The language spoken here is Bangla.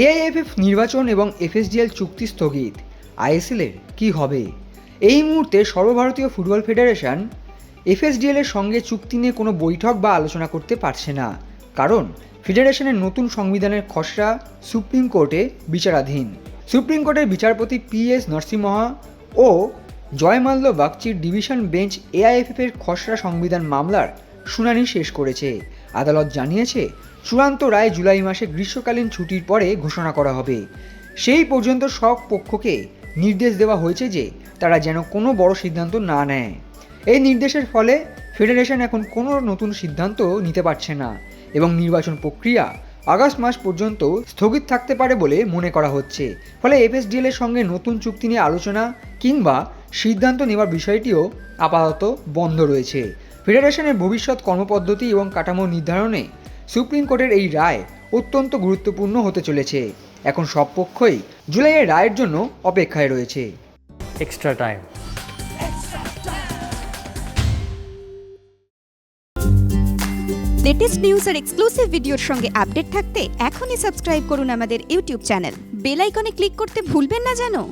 এআইএফএফ নির্বাচন এবং এফএসডিএল চুক্তি স্থগিত। আইএসএলের কি হবে? এই মুহূর্তে সর্বভারতীয় ফুটবল ফেডারেশন এফএসডিএল এর সঙ্গে চুক্তি নিয়ে কোনো বৈঠক বা আলোচনা করতে পারছে না। কারণ ফেডারেশনের নতুন সংবিধানের খসড়া সুপ্রিম কোর্টে বিচারাধীন। সুপ্রিম কোর্টের বিচারপতি পি এস নরসিমহা ও জয়মাল্য বাগচির ডিভিশন বেঞ্চ এআইএফএফ এর খসড়া সংবিধান মামলার শুনানি শেষ করেছে। আদালত জানিয়েছে, চূড়ান্ত রায় জুলাই মাসে গ্রীষ্মকালীন ছুটির পরে ঘোষণা করা হবে। সেই পর্যন্ত সব পক্ষকে নির্দেশ দেওয়া হয়েছে যে, তারা যেন কোনো বড় সিদ্ধান্ত না নেয়। এই নির্দেশের ফলে ফেডারেশন এখন কোনো নতুন সিদ্ধান্ত নিতে পারছে না এবং নির্বাচন প্রক্রিয়া আগস্ট মাস পর্যন্ত স্থগিত থাকতে পারে বলে মনে করা হচ্ছে। ফলে এফএসডিএল এর সঙ্গে নতুন চুক্তি নিয়ে আলোচনা কিংবা সিদ্ধান্ত নেওয়ার বিষয়টিও আপাতত বন্ধ রয়েছে। ফেডারেশনের ভবিষ্যৎ কর্মপদ্ধতি এবং কাঠামো নির্ধারণে সুপ্রিম কোর্টের এই রায় অত্যন্ত গুরুত্বপূর্ণ হতে চলেছে। এখন সব পক্ষই জুলাইয়ের রায়ের জন্য অপেক্ষায় রয়েছে। Extra time. লেটেস্ট নিউজ আর এক্সক্লুসিভ ভিডিওর সঙ্গে আপডেট থাকতে এখনই সাবস্ক্রাইব করুন আমাদের ইউটিউব চ্যানেল বেল আইকনে ক্লিক করতে ভুলবেন না জানো?